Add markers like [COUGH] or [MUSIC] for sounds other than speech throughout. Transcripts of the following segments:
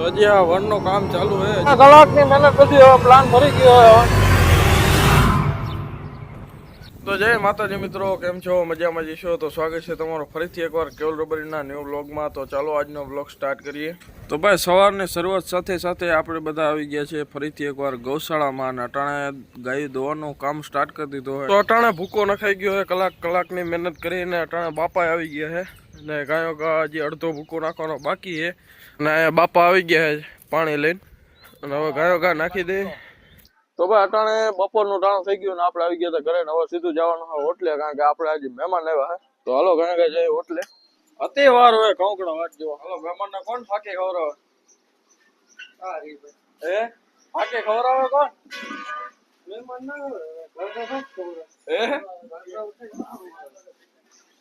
તો હજી આ વનનું કામ ચાલુ છે. કલાકની મહેનત પછી હવે પ્લાન ફરી ગયો હવે. તો જય માતાજી મિત્રો કેમ છો? મજામાં જશો તો સ્વાગત છે તમારો ફરીથી એકવાર કેવલ રબરીના ન્યૂ વ્લોગમાં તો ચાલો આજનો વ્લોગ સ્ટાર્ટ કરીએ. તો ભાઈ સવારની શરૂઆત સાથે સાથે આપણે બધા આવી ગયા છે ફરીથી એકવાર ગૌશાળામાં અને અટાણે ગાય દોવાનું કામ સ્ટાર્ટ કરી દીધું હોય. તો અટાણે ભૂકો નખાઈ ગયો છે કલાક કલાકની મહેનત કરીને અટાણે બાપા આવી ગયા છે. અને ગાયો હજી અડધો ભૂકો નાખવાનો બાકી છે. અને અહીંયા બાપા આવી ગયા છે પાણી લઈને. અને હવે ગાયો ગા નાખી દે. તો ભાઈ અટાણે બપોરનું ટાણું થઈ ગયું ને આપણે આવી ગયા હતા ઘરે ને હવે સીધું જવાનું હોય હોટલે કારણ કે આપણે આજે મહેમાન આવ્યા છે તો હાલો ઘણા ઘણા જઈએ હોટલે. અતિ વાર હોય કંકડો વાત જેવો. હાલો મહેમાન ને કોણ ફાકે ખવડાવે? એ ફાકે ખવડાવે કોણ? મહેમાન ના એ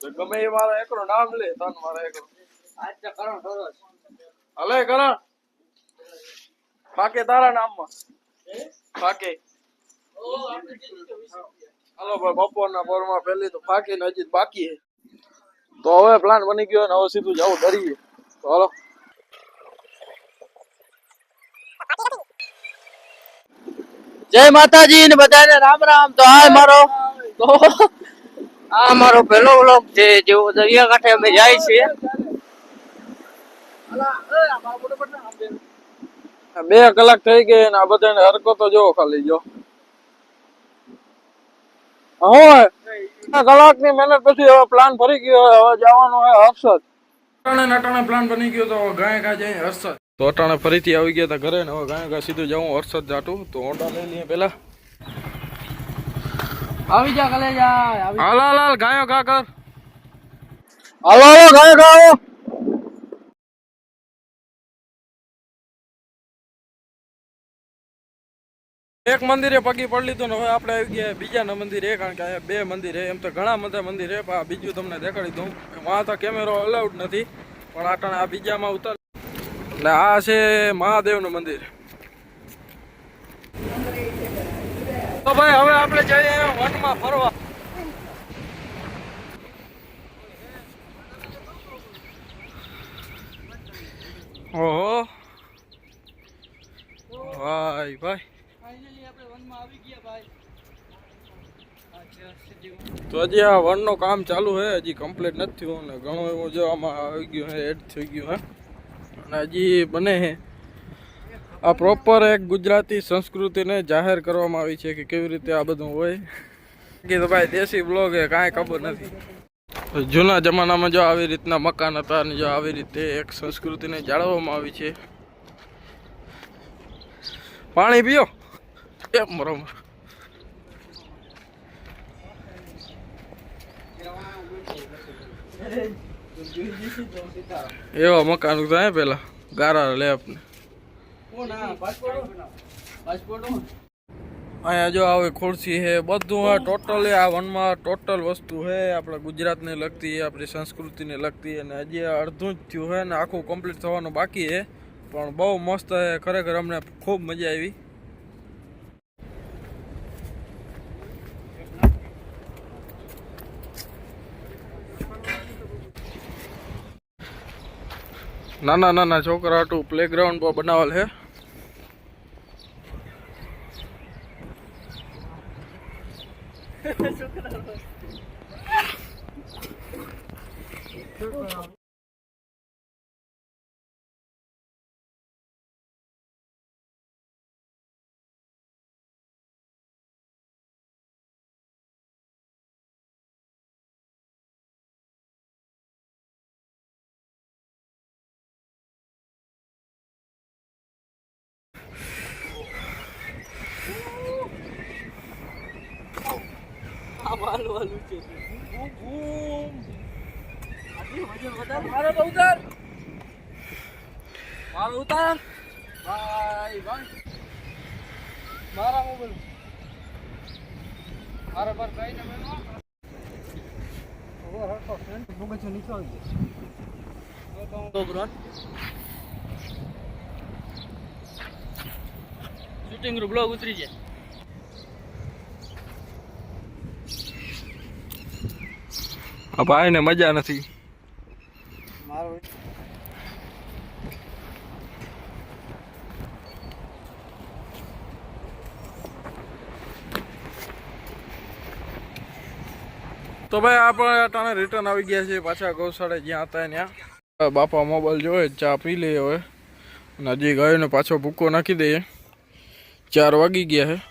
ગમે એ મારો એકરો નામ લે, તન મારો એકલો હલે, કરણ. ફાકે તારા નામમાં. ફાકે હાલો, ભાઈ, બપોરના પોરમાં પહેલી તો ફાકી ને હજી બાકી તો હવે પ્લાન બની ગયો ને હવે સીધું જવું ડરીએ. તો હાલો. જય માતાજી ને બધાને રામ રામ. તો આ મારો. તો આ મારો પહેલો વ્લોગ છે જેવો દરિયાકાંઠે અમે જાય છીએ. બે કલાક થઈ ગઈ ને આ બધાને હરકતો જો ખાલી જો. હોય કલાકની મહેનત પછી હવે પ્લાન ફરી ગયો હવે જવાનો હોય હર્ષદ. અટાણે અટાણે પ્લાન બની ગયો તો ગાય ગા જાય હર્ષદ. તો અટાણે ફરીથી આવી ગયા હતા ઘરે ને હવે ગાય ગા સીધું જવું હર્ષદ જાટું. તો હોન્ડા લઈ લઈએ પેલા આવી જા કલે જા આવી હાલ હાલ ગાયો ગા કર. હાલો હાલો ગાયો ગાયો એક મંદિરે પગી પડી લીધું ને હવે આપણે આવી ગયા બીજાના મંદિરે કારણ કે અહીંયા બે મંદિર છે એમ તો ઘણા બધા મંદિર છે પણ આ બીજું તમને દેખાડી દઉં. વાં તો કેમેરો અલાઉડ નથી પણ આટાણે આ બીજામાં ઉતાર એટલે આ છે મહાદેવનું મંદિર. તો ભાઈ હવે આપણે જઈએ વનમાં ફરવા. ઓહો. ભાઈ ભાઈ. તો હજી આ વનનું કામ ચાલુ છે હજી કમ્પ્લીટ નથી થયું ને ઘણું એવું જો આમાં આવી ગયું છે એડ થઈ ગયું હે અને હજી બને છે. આ પ્રોપર એક ગુજરાતી સંસ્કૃતિને જાહેર કરવામાં આવી છે કે કેવી રીતે આ બધું હોય. કે ભાઈ, દેશી બ્લોગ એ કાંઈ ખબર નથી. જૂના જમાનામાં જો આવી રીતના મકાન હતા અને જો આવી રીતે એક સંસ્કૃતિને જાળવવામાં આવી છે. પાણી પીઓ. એમ બરોબર એવા મકાન હતા પેલા, ગારા લે આપને. પાસપોર્ટ? પાસપોર્ટ? અહીંયા જો આવી ખુરશી છે, બધું આ ટોટલી આ વનમાં ટોટલ વસ્તુ છે, આપણા ગુજરાતને લગતી, આપણી સંસ્કૃતિને લગતી, અને હજી અડધું જ થયું છે ને આખું કમ્પ્લીટ થવાનું બાકી છે, પણ બહુ મસ્ત છે, ખરેખર અમને ખૂબ મજા આવી. નાના નાના છોકરા હાટું પ્લેગ્રાઉન્ડ પર બનાવેલ છે. [LAUGHS] આ માલું વાલું છે. મારો તો ઉતાર. મારો ઉતાર. ભાઈ ભાઈ. મારા મોબાઈલ મારા પર કઈ ને મેં ઓવર હટો ફ્રેન્ડ છે નીચે આવી ગયો. તો બ્રોન શૂટિંગ બ્લોગ ઉતરી જાય. આ ભાઈને મજા નથી. તો ભાઈ આપણે અટાણે રિટર્ન આવી ગયા છે પાછા ગૌશાળા જ્યાં હતા ત્યાં. બાપા મોબાઈલ જોવે ચા પી લઈએ હવે. અને હજી ગયો ને પાછો ભૂકો નાખી દઈએ. ચાર વાગી ગયા છે.